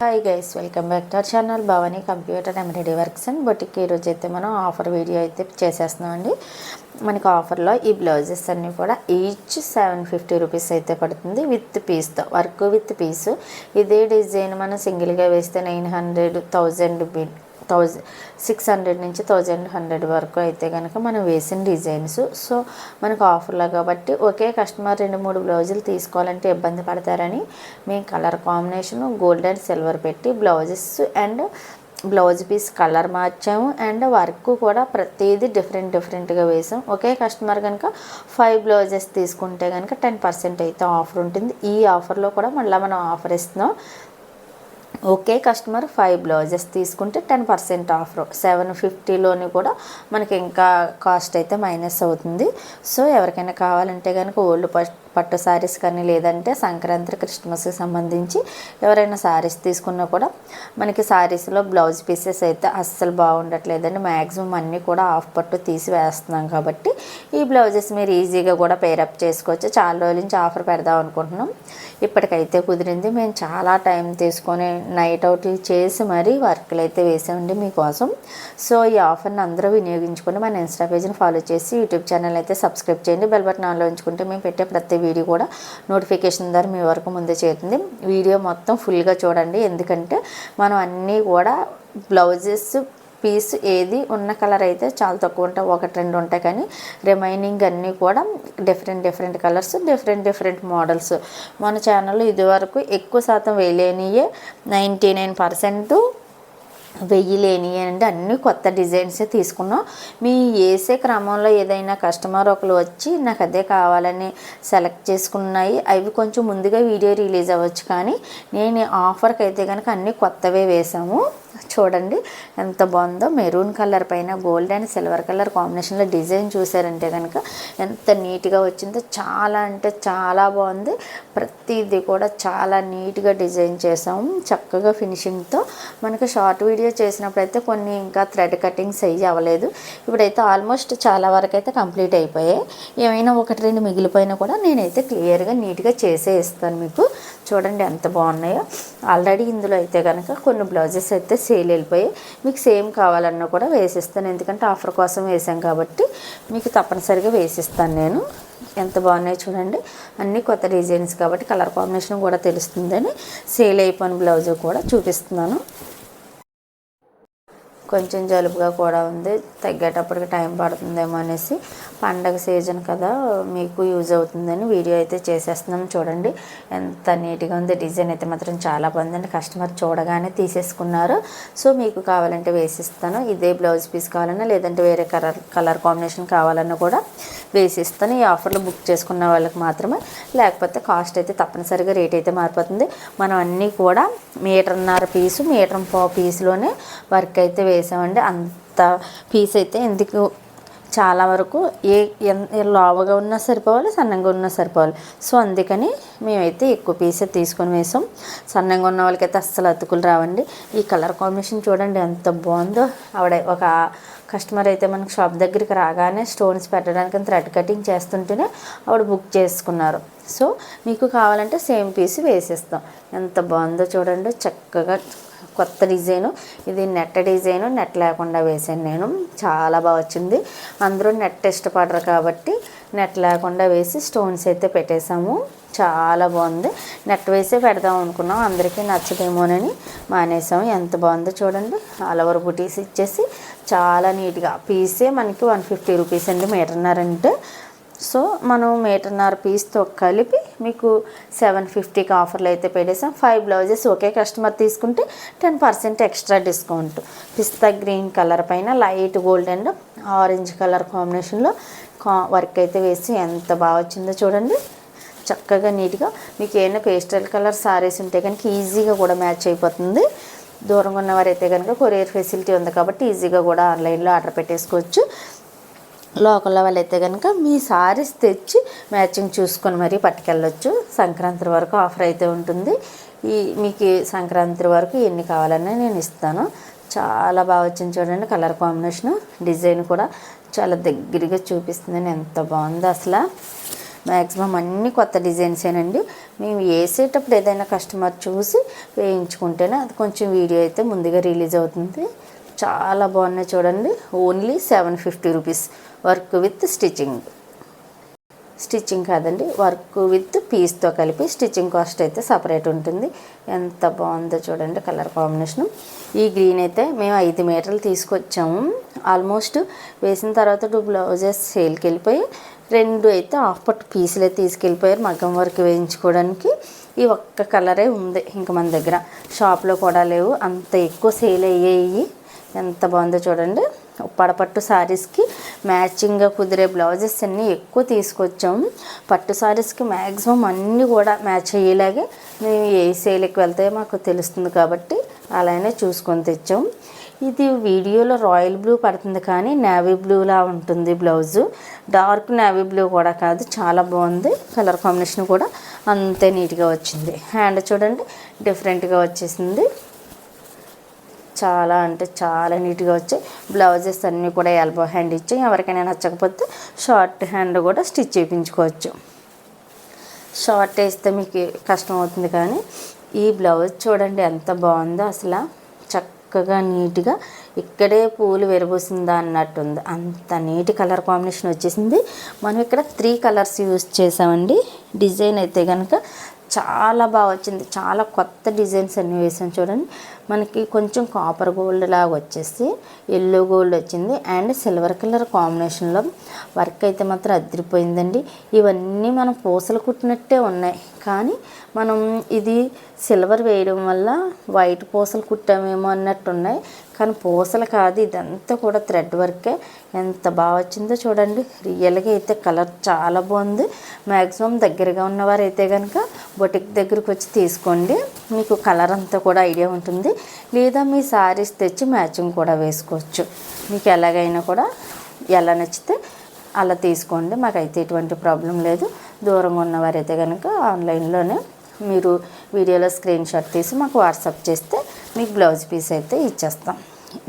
Hi guys welcome back to our channel Bhavani computer embroidery works and boutique ఈరోజు అయితే మనం offer video అయితే చేసేస్తున్నామండి మనకి ఆఫర్లో ఈ బ్లౌజెస్ అన్నీ కూడా ఈచ్ సెవెన్ ఫిఫ్టీ రూపీస్ అయితే పడుతుంది విత్ పీస్తో వర్క్ విత్ పీస్ ఇదే డిజైన్ మనం సింగిల్గా వేస్తే nine hundred thousand thousand six hundred నుంచి థౌజండ్ హండ్రెడ్ వరకు అయితే కనుక మనం వేసిన డిజైన్స్. సో మనకు ఆఫర్లో కాబట్టి ఒకే కస్టమర్ రెండు మూడు బ్లౌజులు తీసుకోవాలంటే ఇబ్బంది పడతారని మేము colour combination gold and silver పెట్టి blouses and blouse piece colour మార్చాము. అండ్ వర్క్ కూడా ప్రతిదీ డిఫరెంట్ డిఫరెంట్గా వేసాం. ఒకే కస్టమర్ కనుక ఫైవ్ బ్లౌజెస్ తీసుకుంటే కనుక టెన్ పర్సెంట్ అయితే ఆఫర్ ఉంటుంది. ఈ ఆఫర్లో కూడా మళ్ళీ మనం ఆఫర్ ఇస్తున్నాం. ఓకే కస్టమర్ ఫైవ్ బ్లౌజెస్ తీసుకుంటే టెన్ పర్సెంట్ ఆఫర్ సెవెన్ ఫిఫ్టీలోని కూడా మనకి ఇంకా కాస్ట్ అయితే మైనస్ అవుతుంది. సో ఎవరికైనా కావాలంటే కనుక ఓల్డ్ పట్టు శారీస్ కానీ లేదంటే సంక్రాంతి క్రిస్మస్కి సంబంధించి ఎవరైనా శారీస్ తీసుకున్నా కూడా మనకి శారీస్లో బ్లౌజ్ పీసెస్ అయితే అస్సలు బాగుండట్లేదండి. మ్యాక్సిమం అన్నీ కూడా ఆఫ్ పట్టు తీసి వేస్తున్నాం కాబట్టి ఈ బ్లౌజెస్ మీరు ఈజీగా కూడా పేరప్ చేసుకోవచ్చు. చాలా రోజుల నుంచి ఆఫర్ పెడదాం అనుకుంటున్నాం. ఇప్పటికైతే కుదిరింది. మేము చాలా టైం తీసుకొని నైట్ అవుట్లు చేసి మరీ వర్క్లు అయితే వేసామండి మీకోసం. సో ఈ ఆఫర్ని అందరూ వినియోగించుకొని మన ఇన్స్టా పేజ్ని ఫాలో చేసి యూట్యూబ్ ఛానల్ అయితే సబ్స్క్రైబ్ చేయండి. బెల్ బటన్ ఆన్లో ఉంచుకుంటే మేము పెట్టే ప్రతి వీడియో కూడా నోటిఫికేషన్ ద్వారా మీ వరకు ముందే చేరుతుంది. వీడియో మొత్తం ఫుల్గా చూడండి. ఎందుకంటే మనం అన్నీ కూడా బ్లౌజెస్ పీస్ ఏది ఉన్న కలర్ అయితే చాలా తక్కువ ఉంటాయి. ఒకటి రెండు ఉంటాయి. కానీ రిమైనింగ్ అన్నీ కూడా different different colours different different models. మన ఛానల్లో ఇదివరకు ఎక్కువ శాతం వేయలేనియే నైంటీ నైన్ పర్సెంట్ వెయ్యి లేని అంటే అన్ని కొత్త డిజైన్సే తీసుకున్నాం. మీ వేసే క్రమంలో ఏదైనా కస్టమర్ ఒకరు వచ్చి నాకు అదే కావాలని సెలెక్ట్ చేసుకున్నాయి. అవి కొంచెం ముందుగా వీడియో రిలీజ్ అవ్వచ్చు కానీ నేను ఆఫర్కి అయితే కనుక అన్నీ కొత్తవే వేసాము చూడండి ఎంత బాగుందో. మెరూన్ కలర్ పైన గోల్డ్ అండ్ సిల్వర్ కలర్ కాంబినేషన్లో డిజైన్ చూసారంటే కనుక ఎంత నీట్గా వచ్చిందో. చాలా అంటే చాలా బాగుంది. ప్రతిదీ కూడా చాలా నీట్గా డిజైన్ చేసాము చక్కగా ఫినిషింగ్తో. మనకు షార్ట్ వీడియో చేసినప్పుడు అయితే కొన్ని ఇంకా థ్రెడ్ కటింగ్స్ అయ్యి అవ్వలేదు. ఇప్పుడైతే ఆల్మోస్ట్ చాలా వరకు అయితే కంప్లీట్ అయిపోయాయి. ఏమైనా ఒకటి రెండు మిగిలిపోయినా కూడా నేనైతే క్లియర్గా నీట్గా చేసే ఇస్తాను మీకు. చూడండి ఎంత బాగున్నాయో. ఆల్రెడీ ఇందులో అయితే కనుక కొన్ని బ్లౌజెస్ అయితే సేల్ వెళ్ళిపోయి మీకు సేమ్ కావాలన్నా కూడా వేసిస్తాను. ఎందుకంటే ఆఫర్ కోసం వేసాం కాబట్టి మీకు తప్పనిసరిగా వేసిస్తాను నేను. ఎంత బాగున్నాయి చూడండి. అన్నీ కొత్త డిజైన్స్ కాబట్టి కలర్ కాంబినేషన్ కూడా తెలుస్తుందని సేల్ అయిపోయిన బ్లౌజ్ కూడా చూపిస్తున్నాను. కొంచెం జలుబుగా కూడా ఉంది. తగ్గేటప్పటికి టైం పడుతుందేమో అనేసి పండగ సీజన్ కదా మీకు యూజ్ అవుతుందని వీడియో అయితే చేసేస్తున్నాం చూడండి. ఎంత నీట్గా ఉంది డిజైన్ అయితే మాత్రం చాలా బాగుందండి కస్టమర్ చూడగానే తీసేసుకున్నారు. సో మీకు కావాలంటే వేసిస్తాను. ఇదే బ్లౌజ్ పీస్ కావాలన్నా లేదంటే వేరే కలర్ కలర్ కాంబినేషన్ కావాలన్నా కూడా వేసిస్తాను. ఈ ఆఫర్లో బుక్ చేసుకున్న వాళ్ళకి మాత్రమే. లేకపోతే కాస్ట్ అయితే తప్పనిసరిగా రేట్ అయితే మారిపోతుంది. మనం అన్నీ కూడా మీటర్న్నర పీసు మీటర్ పావు పీసులోనే వర్క్ అయితే వేసామండి. అంత పీస్ అయితే ఎందుకు చాలా వరకు ఏ లావుగా ఉన్నా సరిపోవాలి సన్నంగా ఉన్నా సరిపోవాలి. సో అందుకని మేమైతే ఎక్కువ పీసే తీసుకొని వేసాం. సన్నగా ఉన్న వాళ్ళకైతే అస్సలు అతుకులు రావండి. ఈ కలర్ కాంబినేషన్ చూడండి ఎంత బాగుందో. ఆవిడ ఒక కస్టమర్ అయితే మనకు షాప్ దగ్గరికి రాగానే స్టోన్స్ పెట్టడానికి థ్రెడ్ కటింగ్ చేస్తుంటేనే ఆవిడ బుక్ చేసుకున్నారు. సో మీకు కావాలంటే సేమ్ పీస్ వేసేస్తాం. ఎంత బాగుందో చూడండి. చక్కగా కొత్త డిజైను. ఇది నెట్ డిజైను నెట్ లేకుండా వేసాను నేను. చాలా బాగా వచ్చింది. అందరూ నెట్ ఇష్టపడరు కాబట్టి నెట్ లేకుండా వేసి స్టోన్స్ అయితే పెట్టేశాము. చాలా బాగుంది. నెట్ వేసే పెడదాం అనుకున్నాం. అందరికీ నచ్చదేమోనని మానేసాము ఎంత బాగుందో చూడండి. ఆల్ ఓవర్ బుటీస్ ఇచ్చేసి చాలా నీట్గా. పీసే మనకి వన్ ఫిఫ్టీ రూపీస్ అండి మీటర్నర్ అంటే సో మనం మీటర్న్నర పీస్తో కలిపి మీకు సెవెన్ ఫిఫ్టీకి ఆఫర్లు అయితే పెట్టేసాం. ఫైవ్ బ్లౌజెస్ ఒకే కస్టమర్ తీసుకుంటే టెన్ పర్సెంట్ ఎక్స్ట్రా డిస్కౌంట్. పిస్తా గ్రీన్ కలర్ పైన light gold and orange colour కాంబినేషన్లో కా వర్క్ అయితే వేసి ఎంత బాగా వచ్చిందో చూడండి. చక్కగా నీట్గా మీకు ఏమైనా పేస్టల్ కలర్ సారీస్ ఉంటే కనుక ఈజీగా కూడా మ్యాచ్ అయిపోతుంది. దూరంగా ఉన్నవారైతే కనుక కొరియర్ ఫెసిలిటీ ఉంది కాబట్టి ఈజీగా కూడా ఆన్లైన్లో ఆర్డర్ పెట్టేసుకోవచ్చు. లోకల్లో వాళ్ళైతే కనుక మీ సారీస్ తెచ్చి మ్యాచింగ్ చూసుకొని మరీ పట్టుకెళ్ళొచ్చు. సంక్రాంతి వరకు ఆఫర్ అయితే ఉంటుంది. ఈ మీకు సంక్రాంతి వరకు ఎన్ని కావాలన్నా నేను ఇస్తాను. చాలా బాగా వచ్చింది చూడండి కలర్ కాంబినేషన్. డిజైన్ కూడా చాలా దగ్గరగా చూపిస్తుంది. ఎంత బాగుందో అసలు. మ్యాక్సిమం అన్నీ కొత్త డిజైన్సేనండి మేము వేసేటప్పుడు ఏదైనా కస్టమర్ చూసి వేయించుకుంటేనే అది కొంచెం వీడియో అయితే ముందుగా రిలీజ్ అవుతుంది. చాలా బాగున్నాయి చూడండి. Only seven fifty rupees work with stitching stitching కాదండి. వర్క్ విత్ పీస్తో కలిపి స్టిచ్చింగ్ కాస్ట్ అయితే సపరేట్ ఉంటుంది. ఎంత బాగుందో చూడండి కలర్ కాంబినేషన్ ఈ గ్రీన్ అయితే మేము ఐదు మీటర్లు తీసుకొచ్చాము. ఆల్మోస్ట్ వేసిన తర్వాత టూ బ్లౌజెస్ సేల్కి వెళ్ళిపోయి రెండు అయితే హాఫ్ పట్టు పీసులే తీసుకెళ్ళిపోయారు మగ్గం వర్క్ వేయించుకోవడానికి. ఈ ఒక్క కలరే ఉంది ఇంక మన దగ్గర. షాప్లో కూడా లేవు. అంత ఎక్కువ సేల్ అయ్యాయి. ఎంత బాగుందో చూడండి. పడపట్టు శారీస్కి మ్యాచింగ్గా కుదిరే బ్లౌజెస్ అన్నీ ఎక్కువ తీసుకొచ్చాము. పట్టు శారీస్కి మ్యాక్సిమం అన్నీ కూడా మ్యాచ్ అయ్యేలాగే మేము ఏ శైలికి వెళ్తే మాకు తెలుస్తుంది కాబట్టి అలానే చూసుకొని తెచ్చాం ఇది వీడియోలో రాయల్ బ్లూ పడుతుంది కానీ నేవీ బ్లూలా ఉంటుంది బ్లౌజు. డార్క్ నేవీ బ్లూ కూడా కాదు చాలా బాగుంది. కలర్ కాంబినేషన్ కూడా అంతే నీట్గా వచ్చింది. హ్యాండ్ చూడండి డిఫరెంట్గా వచ్చేసింది. చాలా అంటే చాలా నీట్గా వచ్చాయి. బ్లౌజెస్ అన్నీ కూడా ఎల్బో హ్యాండ్ ఇచ్చాయి. ఎవరికైనా నచ్చకపోతే షార్ట్ హ్యాండ్ కూడా స్టిచ్ చేయించుకోవచ్చు. షార్ట్ వేస్తే మీకు కష్టం అవుతుంది కానీ ఈ బ్లౌజ్ చూడండి ఎంత బాగుందో అసలు. చక్కగా నీట్గా ఇక్కడే పూలు విరబోసిందా అన్నట్టుంది. అంత నీటి కలర్ కాంబినేషన్ వచ్చేసింది. మనం ఇక్కడ త్రీ కలర్స్ యూజ్ చేసామండి. డిజైన్ అయితే కనుక చాలా బాగా వచ్చింది. చాలా కొత్త డిజైన్స్ అన్నీ వేసాం చూడండి. మనకి కొంచెం కాపర్ గోల్డ్ లాగా వచ్చేసి ఎల్లో గోల్డ్ వచ్చింది అండ్ సిల్వర్ కలర్ కాంబినేషన్లో వర్క్ అయితే మాత్రం అదిరిపోయిందండి. ఇవన్నీ మనం పూసలు కుట్టినట్టే ఉన్నాయి. కానీ మనం ఇది సిల్వర్ వేయడం వల్ల వైట్ పూసలు కుట్టామేమో అన్నట్టు ఉన్నాయి కానీ పూసలు కాదు ఇదంతా కూడా థ్రెడ్ వర్కే ఎంత బాగా వచ్చిందో చూడండి. రియల్గా అయితే కలర్ చాలా బాగుంది. మ్యాక్సిమం దగ్గరగా ఉన్నవారు అయితే కనుక బొటిక్ దగ్గరికి వచ్చి తీసుకోండి. మీకు కలర్ అంతా కూడా ఐడియా ఉంటుంది. లేదా మీ శారీస్ తెచ్చి మ్యాచింగ్ కూడా వేసుకోవచ్చు. మీకు ఎలాగైనా కూడా ఎలా నచ్చితే అలా తీసుకోండి. మాకైతే ఎటువంటి ప్రాబ్లం లేదు. దూరంగా ఉన్నవారైతే కనుక ఆన్లైన్లోనే మీరు వీడియోలో స్క్రీన్ షాట్ తీసి మాకు వాట్సాప్ చేస్తే మీకు బ్లౌజ్ పీస్ అయితే ఇచ్చేస్తాం.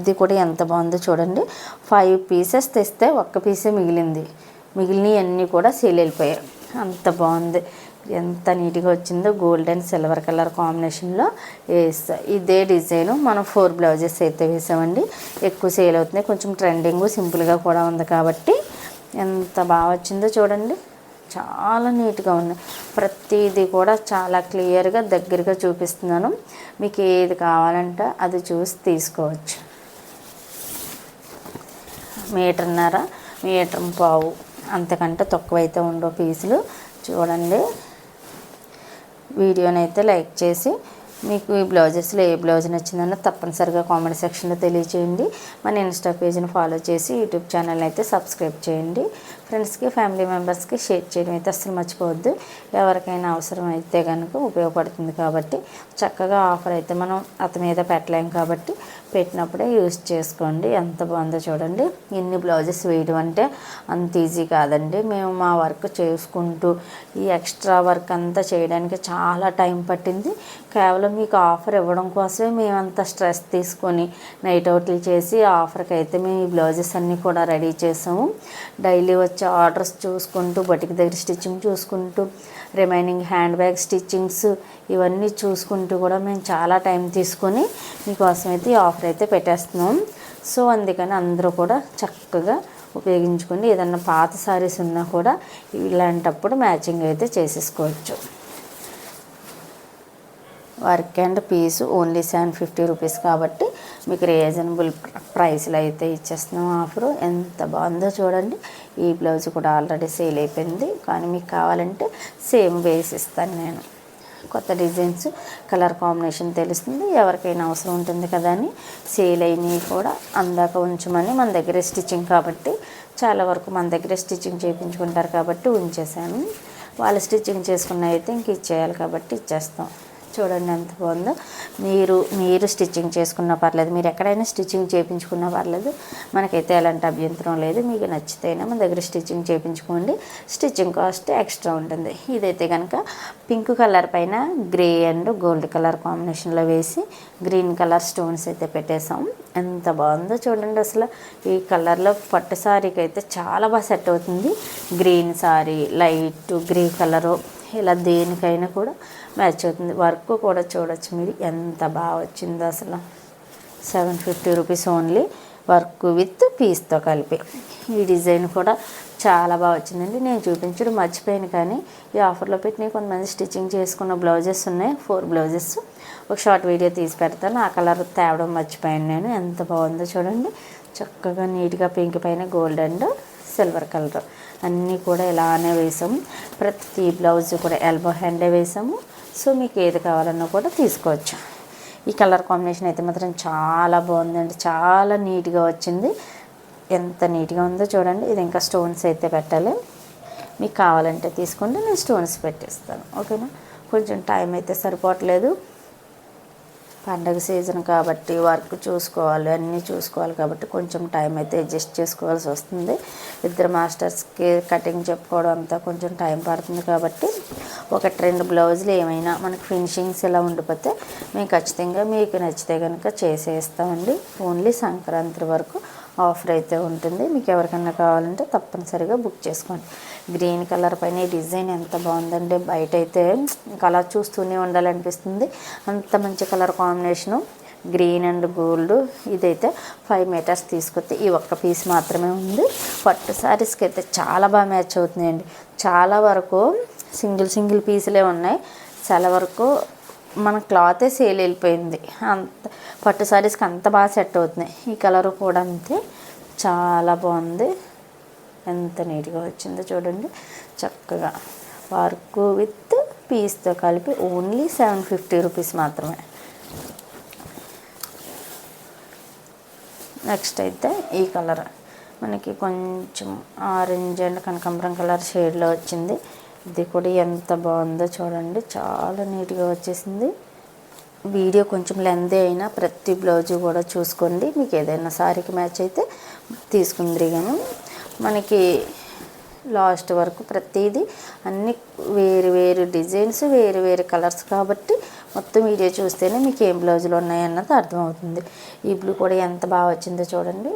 ఇది కూడా ఎంత బాగుందో చూడండి. ఫైవ్ పీసెస్ తెస్తే ఒక్క పీసే మిగిలింది. మిగిలినవి అన్నీ కూడా సేల్ వెళ్ళిపోయాయి అంత బాగుంది. ఎంత నీట్గా వచ్చిందో గోల్డ్ అండ్ సిల్వర్ కలర్ కాంబినేషన్లో వేస్తా. ఇదే డిజైన్. మనం ఫోర్ బ్లౌజెస్ అయితే వేసామండి. ఎక్కువ సేల్ అవుతుంది కొంచెం ట్రెండింగ్ సింపుల్గా కూడా ఉంది కాబట్టి ఎంత బాగా వచ్చిందో చూడండి. చాలా నీట్గా ఉన్నాయి. ప్రతిదీ కూడా చాలా క్లియర్గా దగ్గరగా చూపిస్తున్నాను. మీకు ఏది కావాలంటే అది చూసి తీసుకోవచ్చు. మీటర్న్నర మీటర్ పావు అంతకంటే తక్కువైతే ఉండవు పీసులు. చూడండి. వీడియోని అయితే లైక్ చేసి మీకు ఈ బ్లౌజెస్లో ఏ బ్లౌజ్ నచ్చిందన్న తప్పనిసరిగా కామెంట్ సెక్షన్లో తెలియచేయండి. మన ఇన్స్టా పేజ్ని ఫాలో చేసి యూట్యూబ్ ఛానల్ అయితే సబ్స్క్రైబ్ చేయండి. ఫ్రెండ్స్కి ఫ్యామిలీ మెంబర్స్కి షేర్ చేయడం అయితే అసలు మర్చిపోవద్దు. ఎవరికైనా అవసరం అయితే కనుక ఉపయోగపడుతుంది కాబట్టి చక్కగా ఆఫర్ అయితే మనం అతని మీద పెట్టలేం కాబట్టి పెట్టినప్పుడే యూజ్ చేసుకోండి. ఎంత బాగుందో చూడండి. ఇన్ని బ్లౌజెస్ వేయడం అంటే అంత ఈజీ కాదండి. మేము మా వర్క్ చేసుకుంటూ ఈ ఎక్స్ట్రా వర్క్ అంతా చేయడానికి చాలా టైం పట్టింది. కేవలం మీకు ఆఫర్ ఇవ్వడం కోసమే మేము అంత స్ట్రెస్ తీసుకొని నైట్ అవుట్లు చేసి ఆఫర్కి అయితే మేము ఈ బ్లౌజెస్ అన్నీ కూడా రెడీ చేసాము. డైలీ వచ్చే ఆర్డర్స్ చూసుకుంటూ బటికి దగ్గర స్టిచ్చింగ్ చూసుకుంటూ రిమైనింగ్ హ్యాండ్ బ్యాగ్ స్టిచ్చింగ్స్ ఇవన్నీ చూసుకుంటూ కూడా మేము చాలా టైం తీసుకొని మీకోసం అయితే ఈ ఆఫర్ అయితే పెట్టేస్తున్నాం. సో అందుకని అందరూ కూడా చక్కగా ఉపయోగించుకొని ఏదన్నా పాత సారీస్ ఉన్నా కూడా ఇలాంటప్పుడు మ్యాచింగ్ అయితే చేసేసుకోవచ్చు. Work and piece only seven fifty rupees కాబట్టి మీకు రీజనబుల్ ప్రైస్లో అయితే ఇచ్చేస్తున్నాం ఆఫర్. ఎంత బాగుందో చూడండి. ఈ బ్లౌజ్ కూడా ఆల్రెడీ సేల్ అయిపోయింది. కానీ మీకు కావాలంటే సేమ్ వేసి ఇస్తాను నేను. కొత్త డిజైన్స్ కలర్ కాంబినేషన్ తెలుస్తుంది. ఎవరికైనా అవసరం ఉంటుంది కదా అని సేల్ అయినవి కూడా అందాక ఉంచమని మన దగ్గర స్టిచ్చింగ్ కాబట్టి చాలా వరకు మన దగ్గర స్టిచ్చింగ్ చేయించుకుంటారు కాబట్టి ఉంచేసాను వాళ్ళు స్టిచ్చింగ్ చేసుకున్న అయితే ఇంక ఇచ్చేయాలి కాబట్టి ఇచ్చేస్తాం. చూడండి ఎంత బాగుందో. మీరు మీరు స్టిచ్చింగ్ చేసుకున్నా పర్లేదు మీరు ఎక్కడైనా స్టిచ్చింగ్ చేయించుకున్నా పర్లేదు మనకైతే ఎలాంటి అభ్యంతరం లేదు. మీకు నచ్చితేనే మన దగ్గర స్టిచ్చింగ్ చేయించుకోండి స్టిచ్చింగ్ కాస్ట్ ఎక్స్ట్రా ఉంటుంది. ఇదైతే కనుక పింక్ కలర్ పైన గ్రే అండ్ గోల్డ్ కలర్ కాంబినేషన్లో వేసి గ్రీన్ కలర్ స్టోన్స్ అయితే పెట్టేసాం ఎంత బాగుందో చూడండి అసలు. ఈ కలర్లో పట్టు శారీకి అయితే చాలా బాగా సెట్ అవుతుంది. Green sorry light grey colour. ఇలా దేనికైనా కూడా మ్యాచ్ అవుతుంది. వర్క్ కూడా చూడొచ్చు మీరు. ఎంత బాగా వచ్చిందో అసలు. Seven fifty rupees only work with పీస్తో కలిపి. ఈ డిజైన్ కూడా చాలా బాగా వచ్చిందండి. నేను చూపించడం మర్చిపోయాను కానీ ఈ ఆఫర్లో పెట్టిన కొంతమంది స్టిచ్చింగ్ చేసుకున్న బ్లౌజెస్ ఉన్నాయి. Four blouses. ఒక షార్ట్ వీడియో తీసి పెడతాను. ఆ కలర్ తేవడం మర్చిపోయాను నేను. ఎంత బాగుందో చూడండి. చక్కగా నీట్గా పింక్ పైన గోల్డ్ అండ్ సిల్వర్ కలర్. అన్నీ కూడా ఇలానే వేసాము. ప్రతి బ్లౌజ్ కూడా ఎల్బో హ్యాండే వేసాము. సో మీకు ఏది కావాలన్నా కూడా తీసుకోవచ్చు. ఈ కలర్ కాంబినేషన్ అయితే మాత్రం చాలా బాగుందండి. చాలా నీట్గా వచ్చింది. ఎంత నీట్గా ఉందో చూడండి. ఇది ఇంకా స్టోన్స్ అయితే పెట్టాలి. మీకు కావాలంటే తీసుకోండి. నేను స్టోన్స్ పెట్టేస్తాను. ఓకేనా? కొంచెం టైం అయితే సరిపోవట్లేదు. పండగ సీజన్ కాబట్టి వర్క్ చూసుకోవాలి అన్నీ చూసుకోవాలి కాబట్టి కొంచెం టైం అయితే అడ్జస్ట్ చేసుకోవాల్సి వస్తుంది. ఇద్దరు మాస్టర్స్కి కటింగ్ చెప్పుకోవడం అంతా కొంచెం టైం పడుతుంది కాబట్టి ఒకటి రెండు బ్లౌజులు ఏమైనా మనకు ఫినిషింగ్స్ ఇలా ఉండిపోతే మేము ఖచ్చితంగా మీకు నచ్చితే కనుక చేసేస్తామండి. ఓన్లీ సంక్రాంతి వరకు ఆఫర్ అయితే ఉంటుంది. మీకు ఎవరికైనా కావాలంటే తప్పనిసరిగా బుక్ చేసుకోండి. గ్రీన్ కలర్ పైన ఈ డిజైన్ ఎంత బాగుందండి బయట అయితే ఇంకా అలా చూస్తూనే ఉండాలనిపిస్తుంది. అంత మంచి colour combination green and gold ఇదైతే ఫైవ్ మీటర్స్ తీసుకొస్తే ఈ ఒక్క పీస్ మాత్రమే ఉంది. పట్టు శారీస్కి అయితే చాలా బాగా మ్యాచ్ అవుతున్నాయండి. చాలా వరకు సింగిల్ సింగిల్ పీసులే ఉన్నాయి. చాలా వరకు మన క్లాతే సేల్ వెళ్ళిపోయింది. అంత పట్టు శారీస్కి అంత బాగా సెట్ అవుతున్నాయి. ఈ కలర్ కూడా అంతే. చాలా బాగుంది. ఎంత నీట్గా వచ్చిందో చూడండి. చక్కగా వర్క్ విత్ పీస్తో కలిపి ఓన్లీ సెవెన్ ఫిఫ్టీ రూపీస్ మాత్రమే. నెక్స్ట్ అయితే ఈ కలర్. మనకి కొంచెం ఆరెంజ్ అండ్ కనకాంబరం కలర్ షేడ్లో వచ్చింది. ఇది కూడా ఎంత బాగుందో చూడండి. చాలా నీట్గా వచ్చేసింది. వీడియో కొంచెం లెంత్ అయినా ప్రతి బ్లౌజు కూడా చూసుకోండి. మీకు ఏదైనా సారీకి మ్యాచ్ అయితే తీసుకుందిరి కానీ మనకి లాస్ట్ వరకు ప్రతిదీ అన్ని వేరు వేరు డిజైన్స్ వేరు వేరు కలర్స్ కాబట్టి మొత్తం వీడియో చూస్తేనే మీకు ఏం బ్లౌజులు ఉన్నాయన్నది అర్థమవుతుంది. ఈ బ్లూ కూడా ఎంత బాగా వచ్చిందో చూడండి.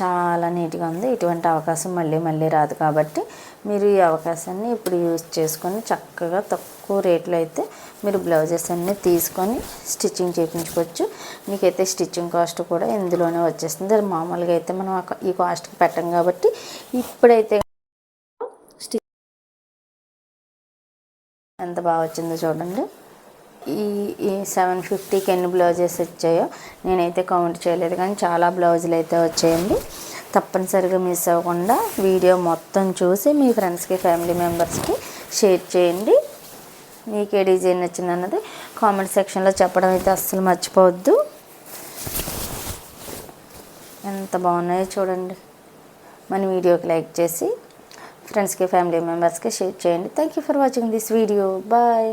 చాలా నీట్గా ఉంది. ఇటువంటి అవకాశం మళ్ళీ మళ్ళీ రాదు కాబట్టి మీరు ఈ అవకాశాన్ని ఇప్పుడు యూజ్ చేసుకొని చక్కగా తక్కువ రేట్లో అయితే మీరు బ్లౌజెస్ అన్నీ తీసుకొని స్టిచ్చింగ్ చేయించుకోవచ్చు. మీకైతే స్టిచ్చింగ్ కాస్ట్ కూడా ఇందులోనే వచ్చేస్తుంది. అది మామూలుగా అయితే మనం ఈ కాస్ట్కి పెట్టం కాబట్టి ఇప్పుడైతే స్టిచ్ ఎంత బాగా వచ్చిందో చూడండి. ఈ ఈ సెవెన్ ఫిఫ్టీకి ఎన్ని బ్లౌజెస్ వచ్చాయో నేనైతే కౌంట్ చేయలేదు కానీ చాలా బ్లౌజులు అయితే వచ్చాయండి. తప్పనిసరిగా మిస్ అవ్వకుండా వీడియో మొత్తం చూసి మీ ఫ్రెండ్స్కి ఫ్యామిలీ మెంబర్స్కి షేర్ చేయండి. మీకు ఏ డిజైన్ నచ్చింది అన్నది కామెంట్ సెక్షన్లో చెప్పడం అయితే అస్సలు మర్చిపోవద్దు. ఎంత బాగున్నాయో చూడండి. మన వీడియోకి లైక్ చేసి ఫ్రెండ్స్కి ఫ్యామిలీ మెంబర్స్కి షేర్ చేయండి. Thank you for watching this video bye